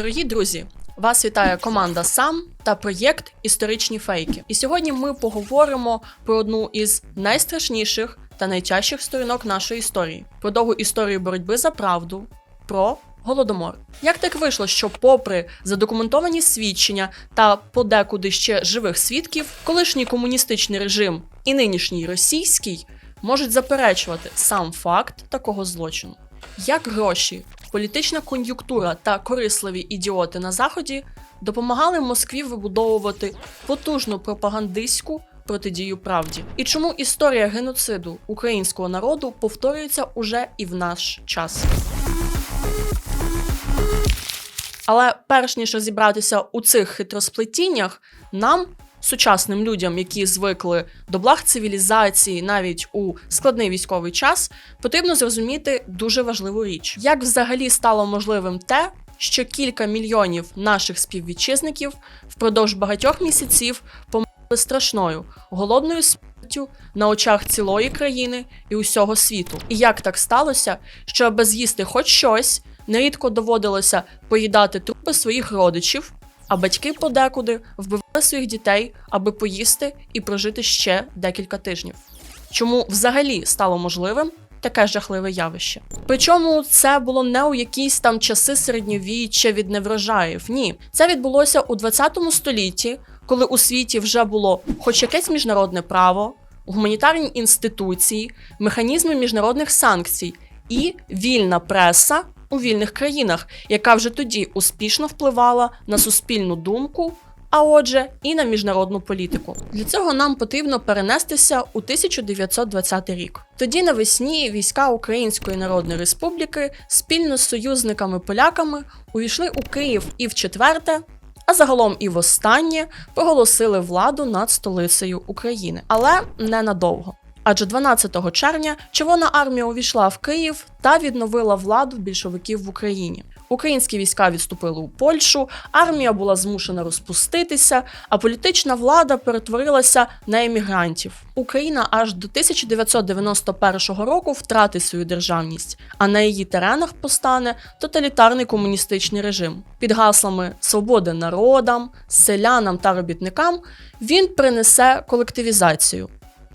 Дорогі друзі, вас вітає команда Сам та проєкт Історичні фейки. І сьогодні ми поговоримо про одну із найстрашніших та найтяжчих сторінок нашої історії про довгу історію боротьби за правду, про голодомор. Як так вийшло, що, попри задокументовані свідчення та подекуди ще живих свідків, колишній комуністичний режим і нинішній російський можуть заперечувати сам факт такого злочину? Як гроші, політична кон'юнктура та корисливі ідіоти на заході допомагали Москві вибудовувати потужну пропагандистську протидію правді? І чому історія геноциду українського народу повторюється уже і в наш час? Але перш ніж розібратися у цих хитросплетіннях, нам, сучасним людям, які звикли до благ цивілізації навіть у складний військовий час, потрібно зрозуміти дуже важливу річ: як взагалі стало можливим те, що кілька мільйонів наших співвітчизників впродовж багатьох місяців померли страшною голодною смертю на очах цілої країни і усього світу. І як так сталося, що аби з'їсти хоч щось, нерідко доводилося поїдати трупи своїх родичів, а батьки подекуди вбивали своїх дітей, аби поїсти і прожити ще декілька тижнів. Чому взагалі стало можливим таке жахливе явище? Причому це було не у якісь там часи середньовіччя від неврожаїв. Ні, це відбулося у 20 столітті, коли у світі вже було хоч якесь міжнародне право, гуманітарні інституції, механізми міжнародних санкцій і вільна преса у вільних країнах, яка вже тоді успішно впливала на суспільну думку. А отже, і на міжнародну політику для цього нам потрібно перенестися у 1920 рік. Тоді навесні війська Української Народної Республіки спільно з союзниками-поляками увійшли у Київ і в четверте, а загалом і востаннє проголосили владу над столицею України, але ненадовго. Адже 12 червня Червона армія увійшла в Київ та відновила владу більшовиків в Україні. Українські війська відступили у Польщу, армія була змушена розпуститися, а політична влада перетворилася на емігрантів. Україна аж до 1991 року втратить свою державність, а на її теренах постане тоталітарний комуністичний режим. Під гаслами свободи народам, селянам та робітникам він принесе колективізацію.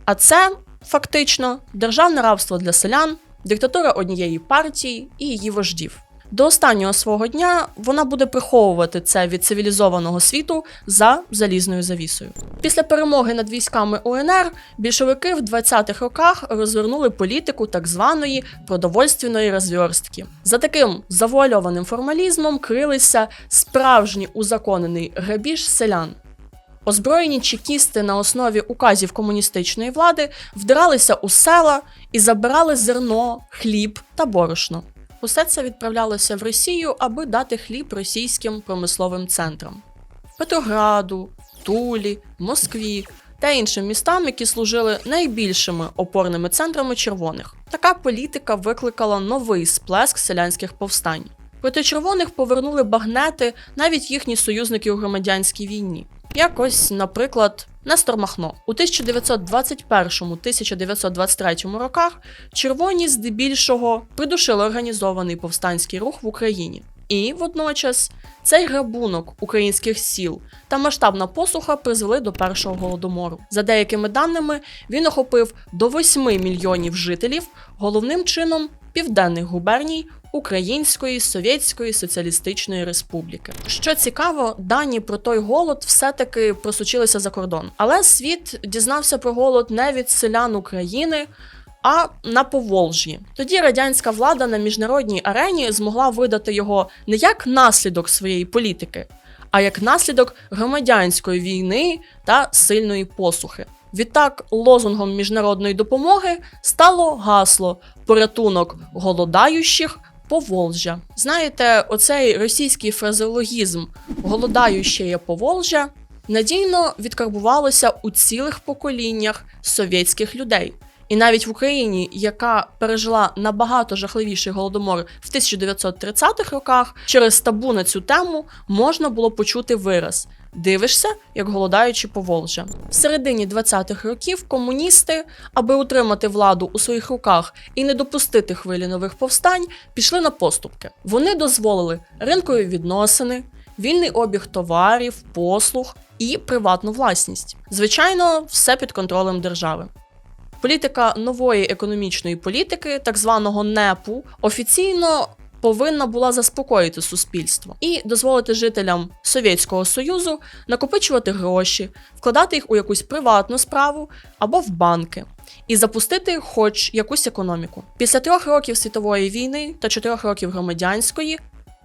А це фактично державне рабство для селян, диктатура однієї партії і її вождів. До останнього свого дня вона буде приховувати це від цивілізованого світу за залізною завісою. Після перемоги над військами УНР більшовики в 20-х роках розвернули політику так званої продовольственної розверстки. За таким завуальованим формалізмом крилися справжній узаконений грабіж селян. Озброєні чекісти на основі указів комуністичної влади вдиралися у села і забирали зерно, хліб та борошно. Усе це відправлялося в Росію, аби дати хліб російським промисловим центрам Петрограду, Тулі, Москві та іншим містам, які служили найбільшими опорними центрами червоних. Така політика викликала новий сплеск селянських повстань. Проти червоних повернули багнети навіть їхні союзники у громадянській війні. Якось, наприклад, Нестор Махно у 1921-1923 роках червоні здебільшого придушили організований повстанський рух в Україні. І водночас цей грабунок українських сіл та масштабна посуха призвели до першого голодомору. За деякими даними, він охопив до 8 мільйонів жителів, головним чином південних губерній Української Совєтської Соціалістичної Республіки. Що цікаво, дані про той голод все-таки просочилися за кордон. Але світ дізнався про голод не від селян України. А на Поволжі. Тоді радянська влада на міжнародній арені змогла видати його не як наслідок своєї політики, а як наслідок громадянської війни та сильної посухи. Відтак, лозунгом міжнародної допомоги стало гасло порятунок голодаючих Поволжя. Знаєте, оцей російський фразеологізм голодаюче Поволжя надійно відкарбувалося у цілих поколіннях совєтських людей. І навіть в Україні, яка пережила набагато жахливіший голодомор в 1930-х роках, через табу на цю тему можна було почути вираз Дивишся, як голодаючи Поволжя. В середині 20-х років комуністи, аби утримати владу у своїх руках і не допустити хвилі нових повстань, пішли на поступки. Вони дозволили ринкові відносини, вільний обіг товарів, послуг і приватну власність. Звичайно, все під контролем держави. Політика нової економічної політики, так званого НЕПу, офіційно повинна була заспокоїти суспільство і дозволити жителям Совєтського Союзу накопичувати гроші, вкладати їх у якусь приватну справу або в банки. І запустити хоч якусь економіку. Після трьох років світової війни та чотирьох років громадянської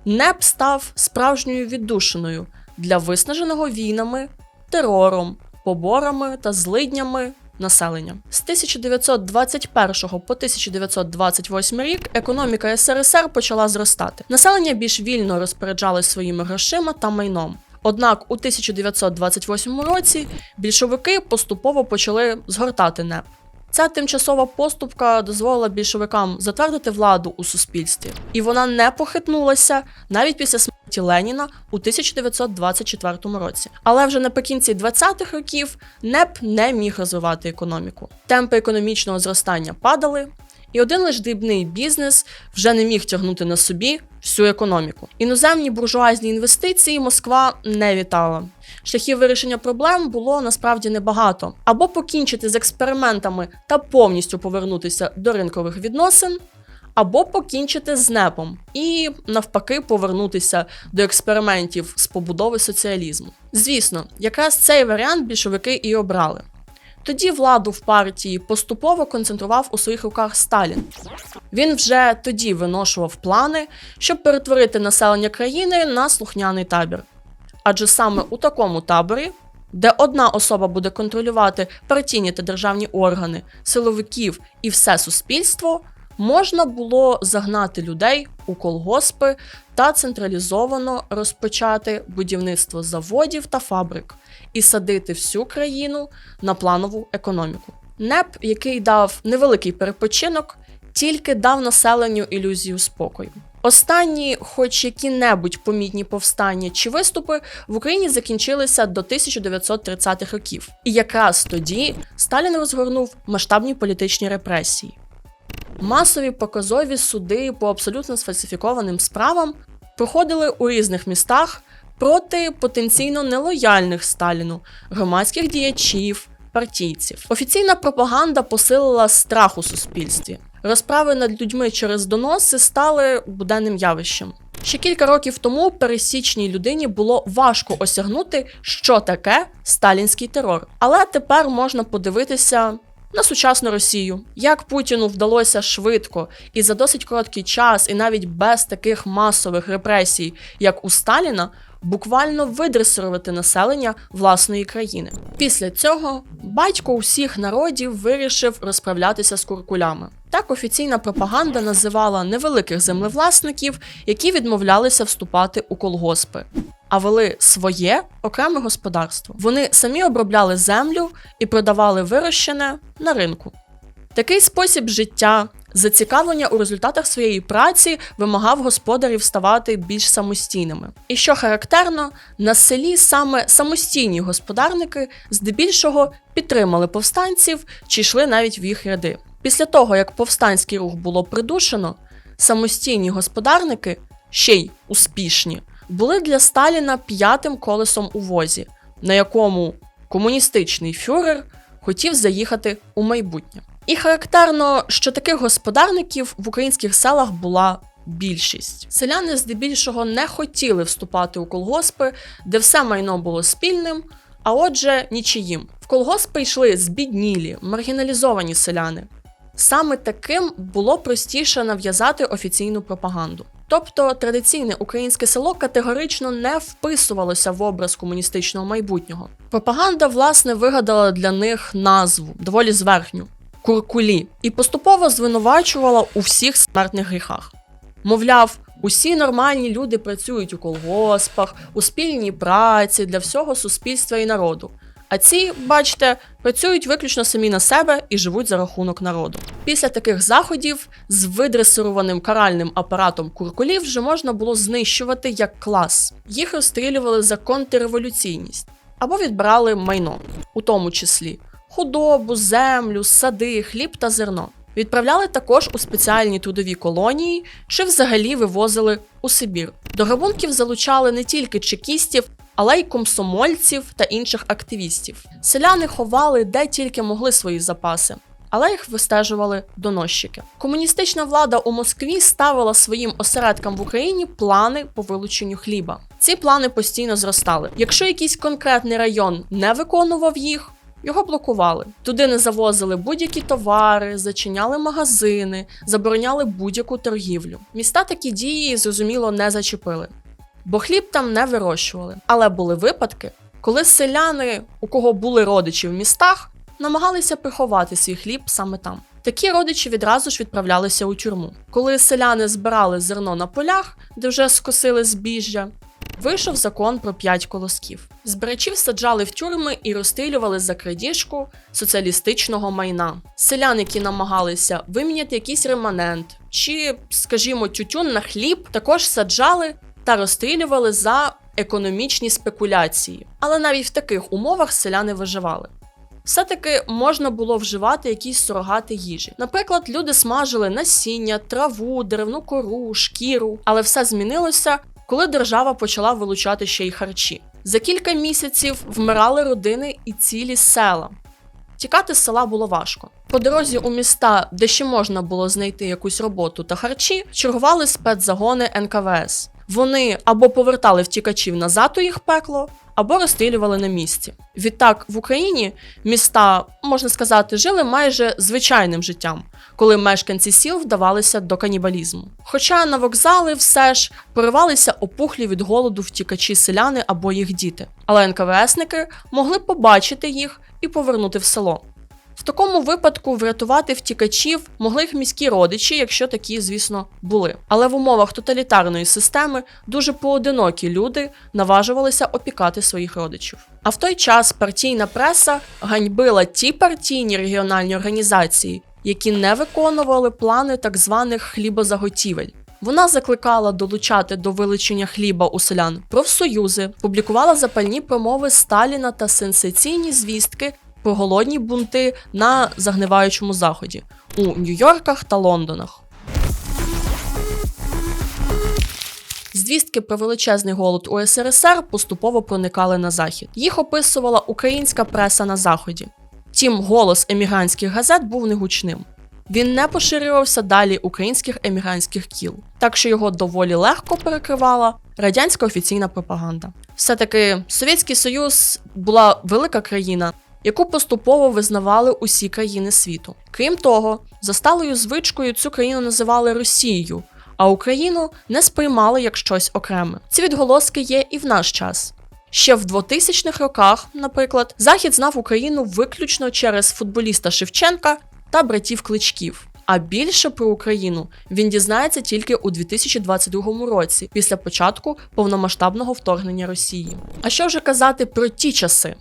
НЕП став справжньою віддушиною для виснаженого війнами, терором, поборами та злиднями населення. З 1921 по 1928 рік економіка СРСР почала зростати. Населення більш вільно розпоряджалось своїми грошима та майном. Однак у 1928 році більшовики поступово почали згортати НЕП. Ця тимчасова поступка дозволила більшовикам затвердити владу у суспільстві, і вона не похитнулася навіть після смерті Леніна у 1924 році. Але вже наприкінці 20-х років НЕП не міг розвивати економіку. Темпи економічного зростання падали, і один лиш дрібний бізнес вже не міг тягнути на собі всю економіку. Іноземні буржуазні інвестиції Москва не вітала. Шляхів вирішення проблем було насправді небагато. Або покінчити з експериментами та повністю повернутися до ринкових відносин, або покінчити з НЕПом і навпаки повернутися до експериментів з побудови соціалізму. Звісно, якраз цей варіант більшовики і обрали. Тоді владу в партії поступово концентрував у своїх руках Сталін. Він вже тоді виношував плани, щоб перетворити населення країни на слухняний табір. Адже саме у такому таборі, де одна особа буде контролювати партійні та державні органи, силовиків і все суспільство, можна було загнати людей у колгоспи та централізовано розпочати будівництво заводів та фабрик і садити всю країну на планову економіку. НЕП, який дав невеликий перепочинок, тільки дав населенню ілюзію спокою. Останні, хоч які-небудь помітні повстання чи виступи в Україні закінчилися до 1930-х років, і якраз тоді Сталін розгорнув масштабні політичні репресії. Масові показові суди по абсолютно сфальсифікованим справам проходили у різних містах проти потенційно нелояльних Сталіну, громадських діячів, партійців. Офіційна пропаганда посилила страх у суспільстві. Розправи над людьми через доноси стали буденним явищем. Ще кілька років тому пересічній людині було важко осягнути, що таке сталінський терор. Але тепер можна подивитися на сучасну Росію. Як Путіну вдалося швидко і за досить короткий час, і навіть без таких масових репресій, як у Сталіна, буквально видресирувати населення власної країни. Після цього батько усіх народів вирішив розправлятися з куркулями. Так офіційна пропаганда називала невеликих землевласників, які відмовлялися вступати у колгоспи. А вели своє окреме господарство. Вони самі обробляли землю і продавали вирощене на ринку. Такий спосіб життя, зацікавлення у результатах своєї праці вимагав господарів ставати більш самостійними. І що характерно, на селі саме самостійні господарники здебільшого підтримали повстанців чи йшли навіть в їх ряди. Після того, як повстанський рух було придушено, самостійні господарники, ще й успішні, були для Сталіна п'ятим колесом у возі, на якому комуністичний фюрер хотів заїхати у майбутнє. І характерно, що таких господарників в українських селах була більшість. Селяни здебільшого не хотіли вступати у колгоспи, де все майно було спільним, а отже, нічиїм. В колгоспи йшли збіднілі, маргіналізовані селяни. Саме таким було простіше нав'язати офіційну пропаганду. Тобто традиційне українське село категорично не вписувалося в образ комуністичного майбутнього. Пропаганда, власне, вигадала для них назву доволі зверхню куркулі, і поступово звинувачувала у всіх смертних гріхах. Мовляв, усі нормальні люди працюють у колгоспах, у спільній праці для всього суспільства і народу. А ці, бачите, працюють виключно самі на себе і живуть за рахунок народу. Після таких заходів з видресированим каральним апаратом куркулів вже можна було знищувати як клас. Їх розстрілювали за контрреволюційність або відбирали майно, у тому числі худобу, землю, сади, хліб та зерно. Відправляли також у спеціальні трудові колонії чи взагалі вивозили у Сибір. До грабунків залучали не тільки чекістів, але й комсомольців та інших активістів. Селяни ховали де тільки могли свої запаси. Але їх вистежували доносчики. Комуністична влада у Москві ставила своїм осередкам в Україні плани по вилученню хліба. Ці плани постійно зростали. Якщо якийсь конкретний район не виконував їх, його блокували. Туди не завозили будь-які товари, зачиняли магазини, забороняли будь-яку торгівлю. Міста такі дії, зрозуміло, не зачепили, бо хліб там не вирощували. Але були випадки, коли селяни, у кого були родичі в містах, намагалися приховати свій хліб саме там. Такі родичі відразу ж відправлялися у тюрму. Коли селяни збирали зерно на полях, де вже скосили збіжжя, вийшов закон про п'ять колосків. Збирачів саджали в тюрми і розстрілювали за крадіжку соціалістичного майна. Селян, які намагалися виміняти якийсь реманент чи, скажімо, тютюн на хліб, також саджали та розстрілювали за економічні спекуляції. Але навіть в таких умовах селяни виживали. Все-таки можна було вживати якісь сурогати їжі. Наприклад, люди смажили насіння, траву, деревну кору, шкіру, але все змінилося, коли держава почала вилучати ще й харчі. За кілька місяців вмирали родини і цілі села. Тікати з села було важко. По дорозі у міста, де ще можна було знайти якусь роботу та харчі, чергували спецзагони НКВС. Вони або повертали втікачів назад у їх пекло, або розстрілювали на місці. Відтак в Україні міста, можна сказати, жили майже звичайним життям, коли мешканці сіл вдавалися до канібалізму. Хоча на вокзали все ж поривалися опухлі від голоду втікачі селяни або їх діти, але НКВСники могли побачити їх і повернути в село. В такому випадку врятувати втікачів могли їх міські родичі, якщо такі, звісно, були. Але в умовах тоталітарної системи дуже поодинокі люди наважувалися опікати своїх родичів. А в той час партійна преса ганьбила ті партійні регіональні організації, які не виконували плани так званих хлібозаготівель. Вона закликала долучати до вилучення хліба у селян профсоюзи, публікувала запальні промови Сталіна та сенсаційні звістки про голодні бунти на загниваючому заході у Нью-Йорках та Лондонах. Звістки про величезний голод у СРСР поступово проникали на захід. Їх описувала українська преса на заході. Втім, голос емігрантських газет був негучним. Він не поширювався далі українських емігрантських кіл, так що його доволі легко перекривала радянська офіційна пропаганда. Все-таки Совєтський Союз була велика країна, яку поступово визнавали усі країни світу. Крім того, за сталою звичкою цю країну називали Росією, а Україну не сприймали як щось окреме. Ці відголоски є і в наш час. Ще в 2000-х роках, наприклад, Захід знав Україну виключно через футболіста Шевченка та братів Кличків. А більше про Україну він дізнається тільки у 2022 році, після початку повномасштабного вторгнення Росії. А що вже казати про ті часи?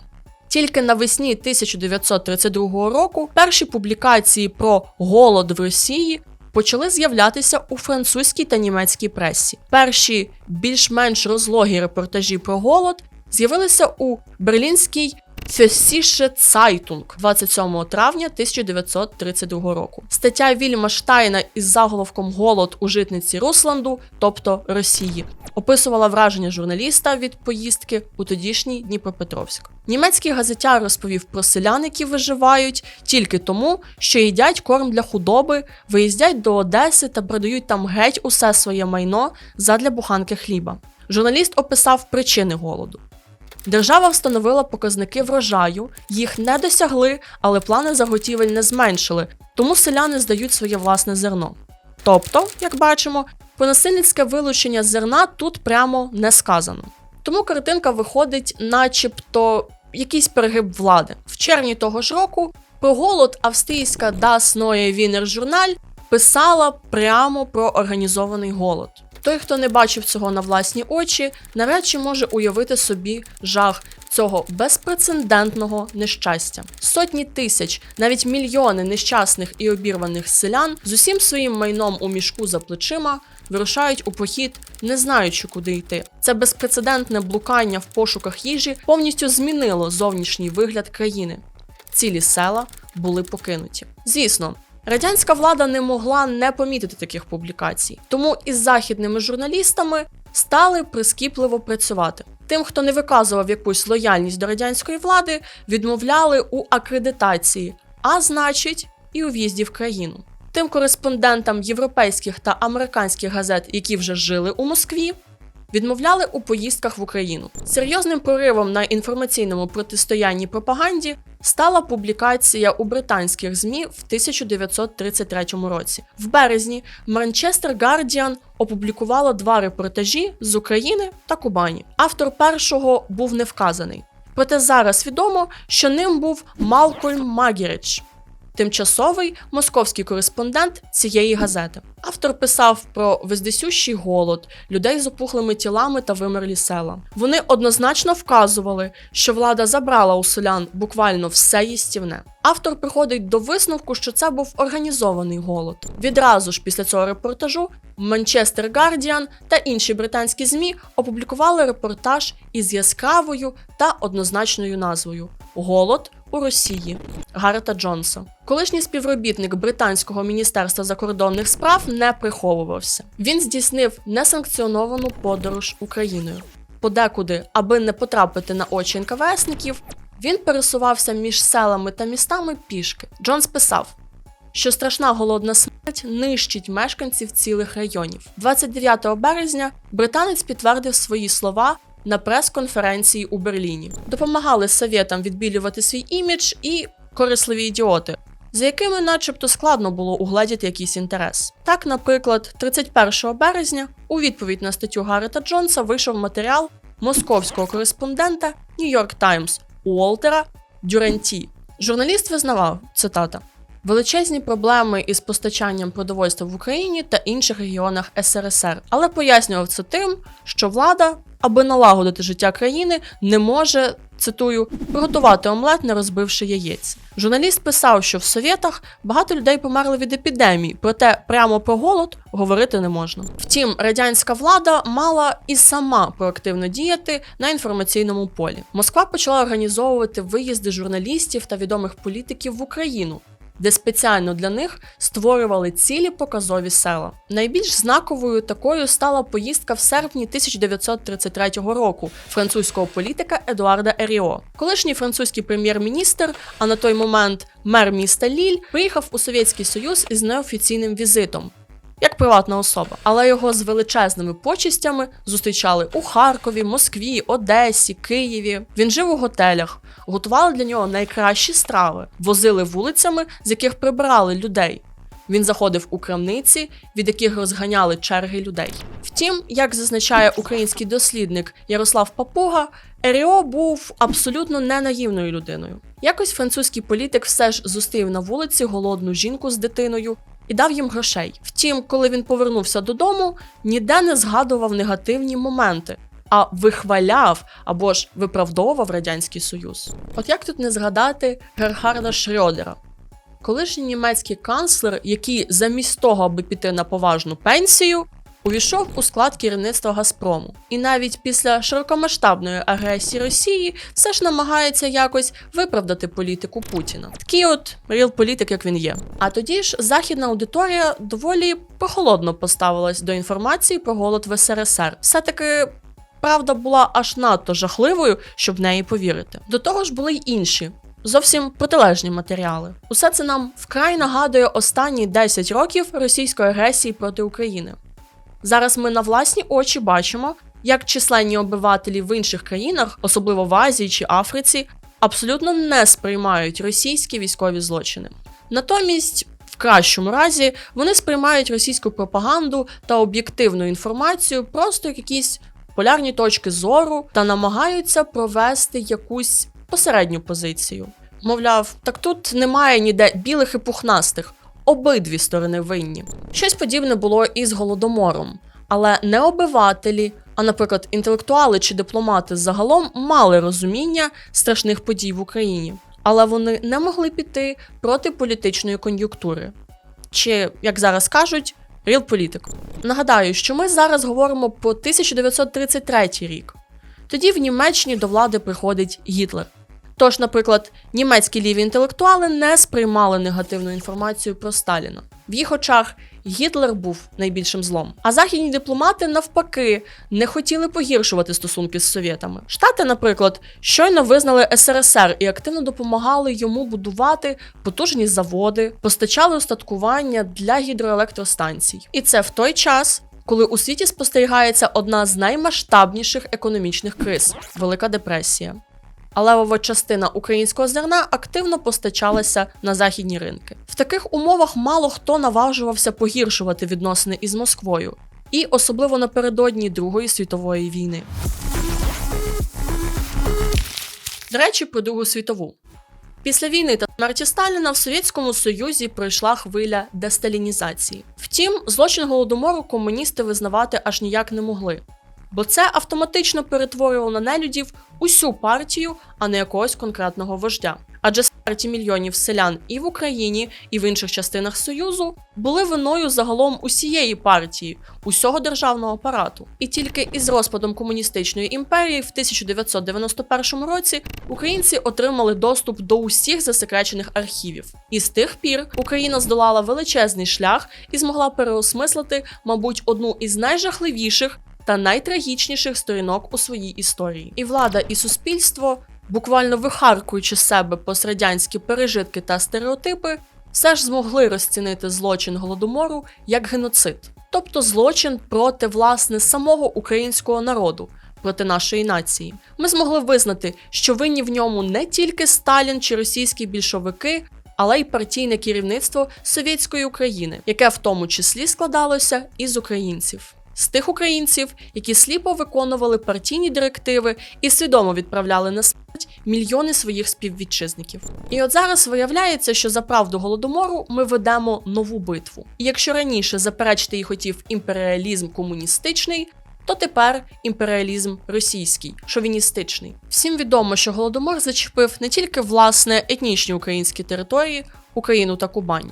Тільки навесні 1932 року перші публікації про голод в Росії почали з'являтися у французькій та німецькій пресі. Перші більш-менш розлогі репортажі про голод з'явилися у берлінській Фесіше Цайтунг 27 травня 1932 року. Стаття Вільяма Штайна із заголовком Голод у житниці Русланду, тобто Росії, описувала враження журналіста від поїздки у тодішній Дніпропетровськ. Німецький газетяр розповів про селян, які виживають тільки тому, що їдять корм для худоби, виїздять до Одеси та продають там геть усе своє майно задля буханки хліба. Журналіст описав причини голоду. Держава встановила показники врожаю, їх не досягли, але плани заготівель не зменшили, тому селяни здають своє власне зерно. Тобто, як бачимо, про насильницьке вилучення зерна тут прямо не сказано. Тому картинка виходить, начебто, якийсь перегиб влади. В червні того ж року про голод австрійська Das Neue Wiener Journal писала прямо про організований голод. Той, хто не бачив цього на власні очі, навряд чи може уявити собі жах цього безпрецедентного нещастя. Сотні тисяч, навіть мільйони нещасних і обірваних селян з усім своїм майном у мішку за плечима вирушають у похід, не знаючи, куди йти. Це безпрецедентне блукання в пошуках їжі повністю змінило зовнішній вигляд країни. Цілі села були покинуті. Звісно. Радянська влада не могла не помітити таких публікацій, тому із західними журналістами стали прискіпливо працювати. Тим, хто не виказував якусь лояльність до радянської влади, відмовляли у акредитації, а значить, і у в'їзді в країну. Тим кореспондентам європейських та американських газет, які вже жили у Москві, відмовляли у поїздках в Україну. Серйозним проривом на інформаційному протистоянні пропаганді стала публікація у британських ЗМІ в 1933 році. В березні Манчестер Guardian опублікувала два репортажі з України та Кубані. Автор першого був не вказаний. Проте зараз відомо, що ним був Малкольм Магірич, тимчасовий московський кореспондент цієї газети. Автор писав про вездесющий голод, людей з опухлими тілами та вимерлі села. Вони однозначно вказували, що влада забрала у селян буквально все їстівне. Автор приходить до висновку, що це був організований голод. Відразу ж після цього репортажу Манчестер Гардіан та інші британські ЗМІ опублікували репортаж із яскравою та однозначною назвою Голод у Росії Гарета Джонса. Колишній співробітник британського міністерства закордонних справ не приховувався. Він здійснив несанкціоновану подорож Україною. Подекуди, аби не потрапити на очі НКВСників, він пересувався між селами та містами пішки. Джонс писав, що страшна голодна смерть нищить мешканців цілих районів. 29 березня британець підтвердив свої слова на прес-конференції у Берліні. Допомагали совєтам відбілювати свій імідж і корисливі ідіоти, за якими, начебто, складно було угледіти якийсь інтерес. Так, наприклад, 31 березня у відповідь на статтю Гаррета Джонса вийшов матеріал московського кореспондента Нью-Йорк Таймс Уолтера Дюренті. Журналіст визнавав цитата. Величезні проблеми із постачанням продовольства в Україні та інших регіонах СРСР, але пояснював це тим, що влада, аби налагодити життя країни, не може цитую приготувати омлет, не розбивши яєць. Журналіст писав, що в совєтах багато людей померли від епідемії, проте прямо про голод говорити не можна. Втім, радянська влада мала і сама проактивно діяти на інформаційному полі. Москва почала організовувати виїзди журналістів та відомих політиків в Україну де спеціально для них створювали цілі показові села. Найбільш знаковою такою стала поїздка в серпні 1933 року французького політика Едуарда Еріо. Колишній французький прем'єр-міністр, а на той момент мер міста Ліль, приїхав у Совєтський Союз із неофіційним візитом як приватна особа, але його з величезними почистями зустрічали у Харкові, Москві, Одесі, Києві. Він жив у готелях, готували для нього найкращі страви, возили вулицями, з яких прибирали людей. Він заходив у крамниці, від яких розганяли черги людей. Втім, як зазначає український дослідник Ярослав Папуга, Еріо був абсолютно не наївною людиною. Якось французький політик все ж зустрів на вулиці голодну жінку з дитиною і дав їм грошей. Втім, коли він повернувся додому, ніде не згадував негативні моменти. А вихваляв або ж виправдовував Радянський Союз. От як тут не згадати Герхарда Шрьодера, колишній німецький канцлер, який замість того, аби піти на поважну пенсію, увійшов у склад керівництва Газпрому, і навіть після широкомасштабної агресії Росії все ж намагається якось виправдати політику Путіна. Такий от ріл політик, як він є. А тоді ж західна аудиторія доволі прохолодно поставилась до інформації про голод в СРСР. Все таки. Правда була аж надто жахливою, щоб в неї повірити. До того ж були й інші, зовсім протилежні матеріали. Усе це нам вкрай нагадує останні 10 років російської агресії проти України. Зараз ми на власні очі бачимо, як численні обивателі в інших країнах, особливо в Азії чи Африці, абсолютно не сприймають російські військові злочини. Натомість, в кращому разі, вони сприймають російську пропаганду та об'єктивну інформацію просто як якісь полярні точки зору та намагаються провести якусь посередню позицію. Мовляв, так тут немає ніде білих і пухнастих обидві сторони винні. Щось подібне було і з голодомором, але не обивателі, А, наприклад, інтелектуали чи дипломати загалом мали розуміння страшних подій в Україні, але вони не могли піти проти політичної кон'юнктури. Чи, як зараз кажуть, рілполітик. Нагадаю, що ми зараз говоримо про 1933 рік. Тоді в Німеччині до влади приходить Гітлер. Тож, наприклад, німецькі ліві інтелектуали не сприймали негативну інформацію про Сталіна. В їх очах Гітлер був найбільшим злом. А західні дипломати, навпаки, не хотіли погіршувати стосунки з совєтами. Штати, наприклад, щойно визнали СРСР і активно допомагали йому будувати потужні заводи, постачали устаткування для гідроелектростанцій. І це в той час. Коли у світі спостерігається одна з наймасштабніших економічних криз Велика депресія. А левова частина українського зерна активно постачалася на західні ринки. В таких умовах мало хто наважувався погіршувати відносини із Москвою, і особливо напередодні Другої світової війни. До речі, про Другу світову. Після війни та смерті Сталіна в Совєтському Союзі пройшла хвиля десталінізації. Втім, злочин голодомору комуністи визнавати аж ніяк не могли, бо це автоматично перетворювало на нелюдів усю партію, а не якогось конкретного вождя. Адже смерті мільйонів селян і в Україні, і в інших частинах Союзу були виною загалом усієї партії, усього державного апарату. І тільки із розпадом комуністичної імперії в 1991 році українці отримали доступ до усіх засекречених архівів. І з тих пір Україна здолала величезний шлях і змогла переосмислити, мабуть, одну із найжахливіших та найтрагічніших сторінок у своїй історії. І влада, і суспільство, буквально вихаркуючи з себе пострадянські пережитки та стереотипи, все ж змогли розцінити злочин голодомору як геноцид, тобто злочин проти власне самого українського народу. Проти нашої нації ми змогли визнати, що винні в ньому не тільки Сталін чи російські більшовики, але й партійне керівництво совєтської України, яке в тому числі складалося із українців з тих українців, які сліпо виконували партійні директиви і свідомо відправляли на смерть мільйони своїх співвітчизників. І от зараз виявляється, що за правду голодомору ми ведемо нову битву. І якщо раніше заперечити її хотів імперіалізм комуністичний. То тепер імперіалізм російський, шовіністичний. Всім відомо, що голодомор зачепив не тільки власне етнічні українські території, Україну та Кубань.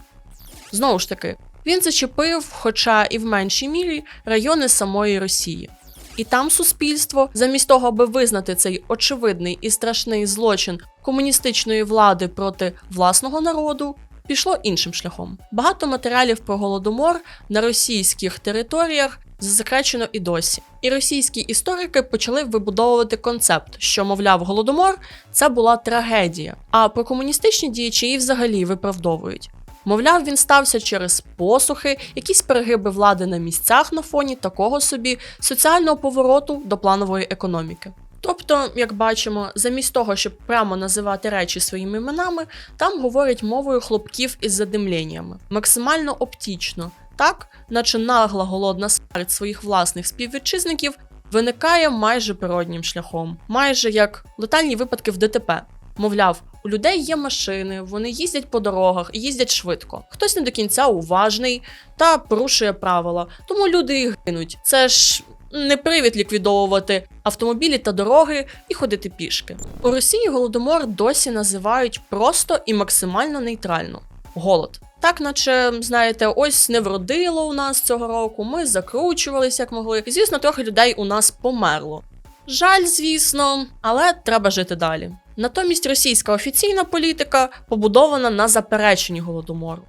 Знову ж таки, він зачепив, хоча і в меншій мірі, райони самої Росії. І там суспільство, замість того, аби визнати цей очевидний і страшний злочин комуністичної влади проти власного народу, пішло іншим шляхом. Багато матеріалів про голодомор на російських територіях засекречено і досі. І російські історики почали вибудовувати концепт, що, мовляв, голодомор це була трагедія. А про комуністичні її взагалі виправдовують. Мовляв, він стався через посухи, якісь перегиби влади на місцях на фоні такого собі соціального повороту до планової економіки. Тобто, як бачимо, замість того, щоб прямо називати речі своїми іменами, там говорять мовою хлопків із задимленнями, максимально оптічно, так, наче нагла голодна смерть своїх власних співвітчизників виникає майже природнім шляхом, майже як летальні випадки в ДТП. Мовляв, людей є машини, вони їздять по дорогах, і їздять швидко. Хтось не до кінця уважний та порушує правила, тому люди і гинуть. Це ж не привід ліквідовувати автомобілі та дороги і ходити пішки. У Росії голодомор досі називають просто і максимально нейтрально голод. Так, наче, знаєте, ось не вродило у нас цього року, ми закручувалися як могли, і звісно, трохи людей у нас померло. Жаль, звісно, але треба жити далі. Натомість російська офіційна політика побудована на запереченні голодомору.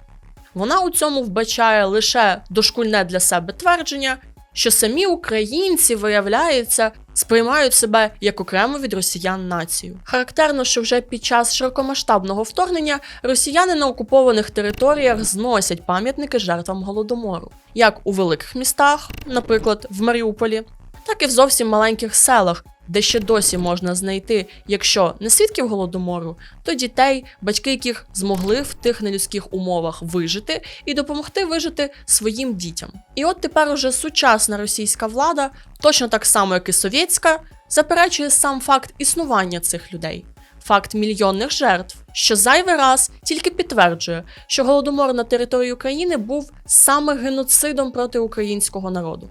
Вона у цьому вбачає лише дошкульне для себе твердження, що самі українці, виявляється, сприймають себе як окремо від росіян націю. Характерно, що вже під час широкомасштабного вторгнення росіяни на окупованих територіях зносять пам'ятники жертвам голодомору, як у великих містах, наприклад, в Маріуполі, так і в зовсім маленьких селах, де ще досі можна знайти, якщо не свідків голодомору, то дітей, батьки яких змогли в тих нелюдських умовах вижити і допомогти вижити своїм дітям. І от тепер уже сучасна російська влада, точно так само, як і совєтська, заперечує сам факт існування цих людей. Факт мільйонних жертв, що зайвий раз тільки підтверджує, що голодомор на території України був саме геноцидом проти українського народу.